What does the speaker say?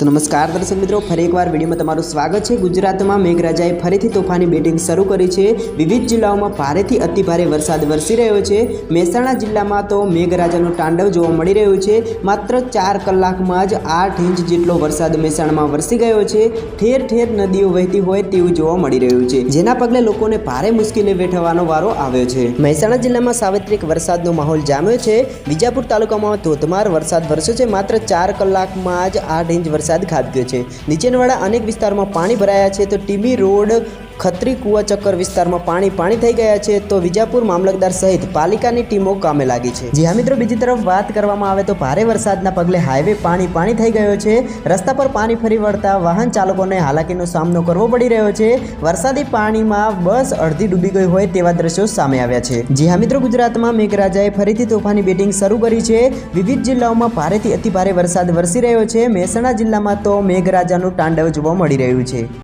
તો નમસ્કાર દર્શક મિત્રો, ફરી એકવાર વિડીયોમાં તમારું સ્વાગત છે. ગુજરાતમાં મેઘરાજાએ ફરીથી તોફાની બેટિંગ શરૂ કરી છે. વિવિધ જિલ્લાઓમાં ભારેથી અતિભારે વરસાદ વરસી રહ્યો છે. મહેસાણા જિલ્લામાં તો મેઘરાજાનું તાંડવ જોવા મળી રહ્યું છે. માત્ર ચાર કલાકમાં જ આઠ ઇંચ જેટલો વરસાદ મહેસાણામાં વરસી ગયો છે. ઠેર ઠેર નદીઓ વહેતી હોય તેવું જોવા મળી રહ્યું છે. જેના પગલે લોકોને ભારે મુશ્કેલી વેઠવાનો વારો આવ્યો છે. મહેસાણા જિલ્લામાં સાર્વત્રિક વરસાદનો માહોલ જામ્યો છે. વિજાપુર તાલુકામાં ધોધમાર વરસાદ વરસ્યો છે. માત્ર ચાર કલાકમાં જ આઠ ઇંચ વરસાદ ખાબક્યો છે. નીચેનવાળા અનેક વિસ્તારમાં પાણી ભરાયા છે તો ટીબી રોડ ખત્રી કુવાચક્કર વિસ્તારમાં પાણી પાણી થઈ ગયા છે, તો વિજાપુર મામલતદાર સહિત પાલિકાની ટીમો કામે લાગી છે. જી હા મિત્રો, બીજી તરફ વાત કરવામાં આવે તો ભારે વરસાદના પગલે હાઈવે પાણી પાણી થઈ ગયો છે. રસ્તા પર પાણી ફરી વળતા વાહન ચાલકોને હાલાકીનો સામનો કરવો પડી રહ્યો છે. વરસાદી પાણીમાં બસ અડધી ડૂબી ગઈ હોય તેવા દ્રશ્યો સામે આવ્યા છે. જી મિત્રો, ગુજરાતમાં મેઘરાજાએ ફરીથી તોફાની બેટિંગ શરૂ કરી છે. વિવિધ જિલ્લાઓમાં ભારેથી અતિભારે વરસાદ વરસી રહ્યો છે. મહેસાણા જિલ્લામાં તો મેઘરાજાનું તાંડવ જોવા મળી રહ્યું છે.